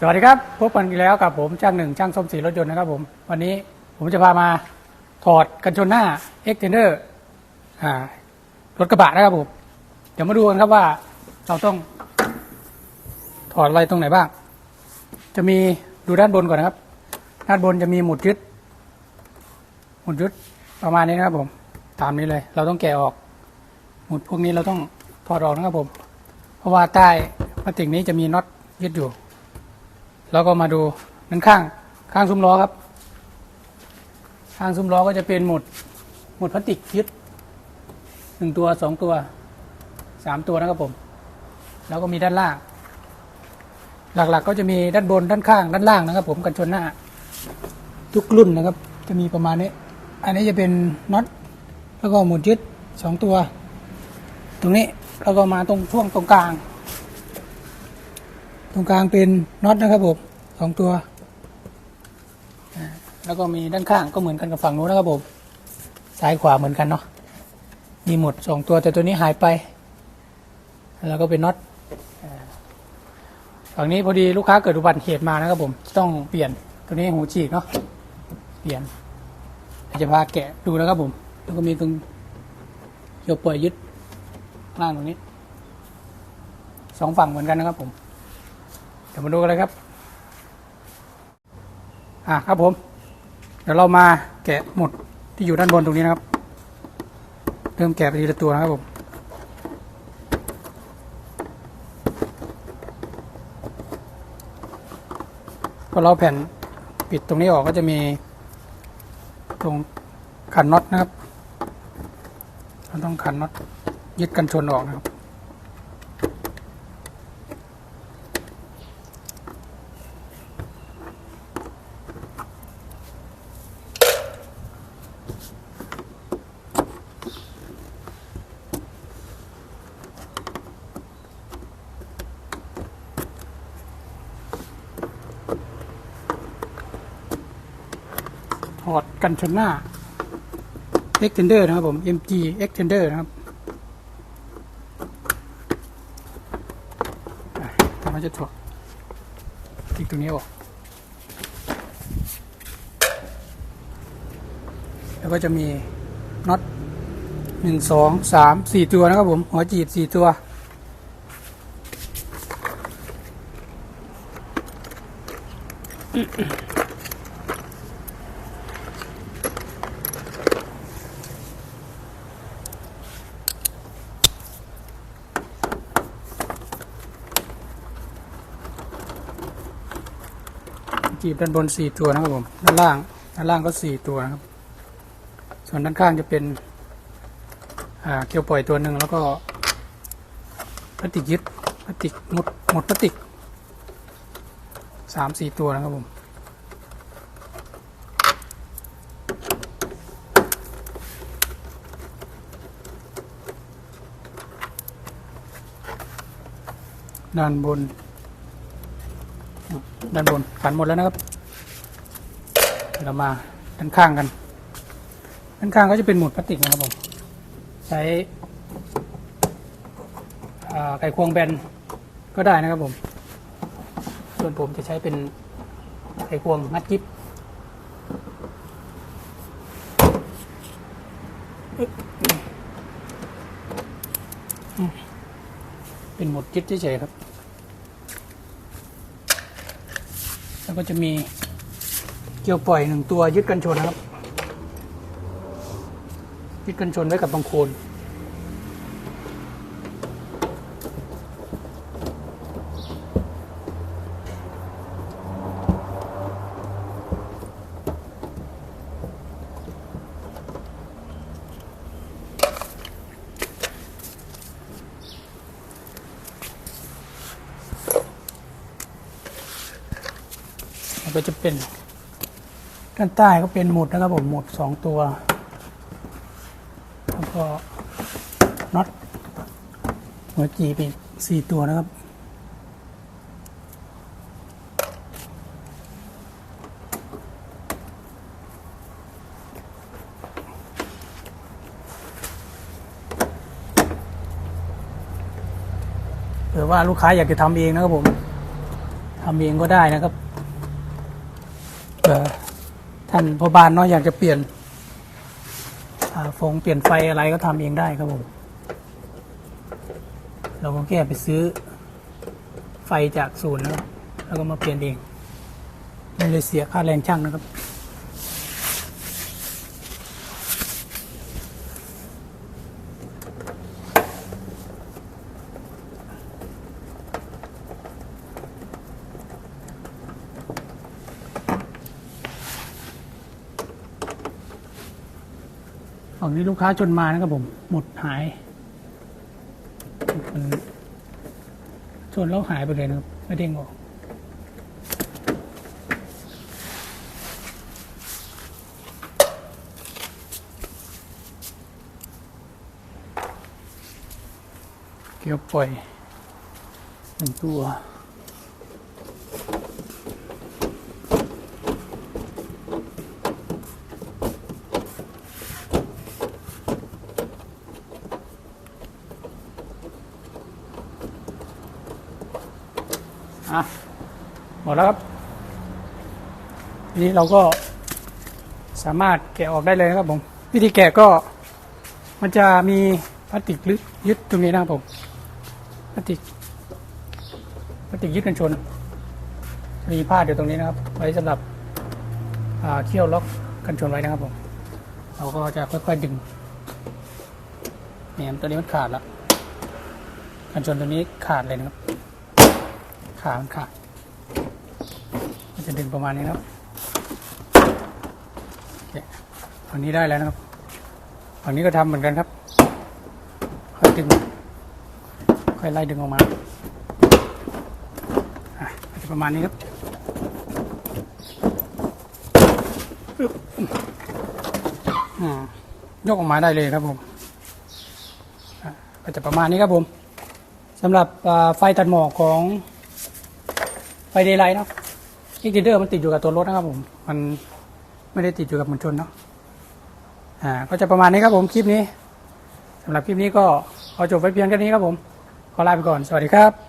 สวัสดีครับพบกันอีกแล้วกับผมช่างหนึ่งช่างส้มสีรถยนต์นะครับผม วันนี้ผมจะพามาถอดกันชนหน้า e x t e n d e r อ่ารถกระบะนะครับผม เดี๋ยวมาดูกันครับว่าเราต้องถอดอะไรตรงไหนบ้าง จะมีดูด้านบนก่อนนะครับ ด้านบนจะมีหมุดยึด หมุดยึดประมาณนี้นะครับผม ตามนี้เลย เราต้องแกะออก หมุดพวกนี้เราต้องถอดออกนะครับผม เพราะว่าใต้พลาสติกนี้จะมีน็อตยึดอยู่ แล้วก็มาดูด้านข้างข้างซุ้มล้อครับ ข้างซุ้มล้อก็จะเป็นหมดหมดพลาสติกยึดหนึ่งตัวสองตัวสามตัวนะครับผม แล้วก็มีด้านล่าง หลักๆก็จะมีด้านบนด้านข้าง ด้านล่างนะครับ ผมกันชนหน้า ทุกรุ่นนะครับ จะมีประมาณนี้ อันนี้จะเป็นน็อตแล้วก็หมุดยึดสองตัว ตรงนี้แล้วก็มาตรงช่วงตรงกลาง รงกลางเป็นน็อตนะครับผมสองตัว แล้วก็มีด้านข้างก็เหมือนกันกับฝั่งนู้นนะครับผมซ้ายขวาเหมือนกันเนาะมีหมดสองตัวแต่ตัวนี้หายไป แล้วก็เป็นน็อตฝั่งนี้พอดีลูกค้าเกิดอุบัติเหตุมานะครับผมต้องเปลี่ยนตัวนี้หูฉีกเนาะเปลี่ยนจะพาแกะดูนะครับผม แล้วก็มีตรงเกี่ยวปล่อยยึดล่างตรงนี้สองฝั่งเหมือนกันนะครับผม เดี๋ยวมาดูกันเลยครับ อะครับผม เดี๋ยวเรามาแกะหมุดที่อยู่ด้านบนตรงนี้นะครับ เริ่มแกะไปทีละตัวนะครับผมพอเราแผ่นปิดตรงนี้ออกก็จะมีตรงขันน็อตนะครับ เราต้องขันน็อตยึดกันชนออกนะครับ ถอดกันชนหน้า extender นะครับผม MG extender นะครับทำไมจะถอดทิ้งตรงนี้ออกแล้วก็จะมีน็อตหนึ่งสองสามสี่ตัวนะครับผม หัวจีดสี่ตัว จีบด้านบนสี่ตัวนะครับผมด้านล่างด้านล่างก็สี่ตัวนะครับ ส่วนด้านข้างจะเป็นเกลียวปล่อยตัวหนึ่งแล้วก็พลาสติกยึดพลาสติกหมดหมดพลาสติกสามสี่ตัวนะครับผมด้านบน ด้านบนขันหมดแล้วนะครับ เรามาด้านข้างกัน ด้านข้างก็จะเป็นหมุดพลาสติกนะครับผมใช้อ่าไขควงแบนก็ได้นะครับผม ส่วนผมจะใช้เป็นไขควงงัดกิ๊บเป็นหมุดจิ๊บเฉยๆครับ แล้ว ก็จะมีเกี่ยวปล่อยหนึ่งตัวยึดกันชนนะครับยึดกันชนไว้กับบังโคลน ก็จะเป็น ด้านใต้ก็เป็นหมุดนะครับผมหมุดสองตัว แล้วก็น็อตหัวจีบอีกสี่ตัวนะครับเผื่อว่าลูกค้าอยากจะทำเองนะครับผมทำเองก็ได้นะครับ ผื่อท่านพอบ้านเนาะอยากจะเปลี่ยนฟงเปลี่ยนไฟอะไรก็ทำเองได้ครับผม เราก็แค่ไปซื้อไฟจากศูนย์แล้วแล้วก็มาเปลี่ยนเอง ไม่เลยเสียค่าแรงช่างนะครับ ฝั่งนี้ลูกค้าชนมานะครับผม หมดหายมันชนแล้วหายไปเลยนะครับ ไม่เด้งออกเกี่ยวปล่อยหนึ่งตัว อะหมดแล้วครับทีนี้เราก็สามารถแกะออกได้เลยนะครับผม วิธีแกะก็มันจะมีพลาสติกยึดตรงนี้นะครับผมพลาสติกพลาสติกยึดกันชนมีผ้าอยู่ตรงนี้นะครับ ไว้สำหรับเขี้ยวล็อกกันชนไว้นะครับผม เราก็จะค่อยๆดึงเนี่ยตัวนี้มันขาดแล้วกันชนตัวนี้ขาดเลยนะครับ ขามันขาดมันจะดึงประมาณนี้นะครับโอเคฝั่งนี้ได้แล้วนะครับฝั่งนี้ก็ทำเหมือนกันครับ ค่อยดึง ค่อยไล่ดึงออกมาอะจะประมาณนี้ครับยกออกมาได้เลยครับผมก็จะประมาณนี้ครับผมสำหรับไฟตัดหมอกของ ไฟเดย์ไลท์เนาะอีกทีเดอร์มันติดอยู่กับตัวรถนะครับผม มันไม่ได้ติดอยู่กับมวลชนเนาะ อ่า ก็จะประมาณนี้ครับผมคลิปนี้สำหรับคลิปนี้ก็ขอจบไว้เพียงแค่นี้ครับผม ขอลาไปก่อน สวัสดีครับ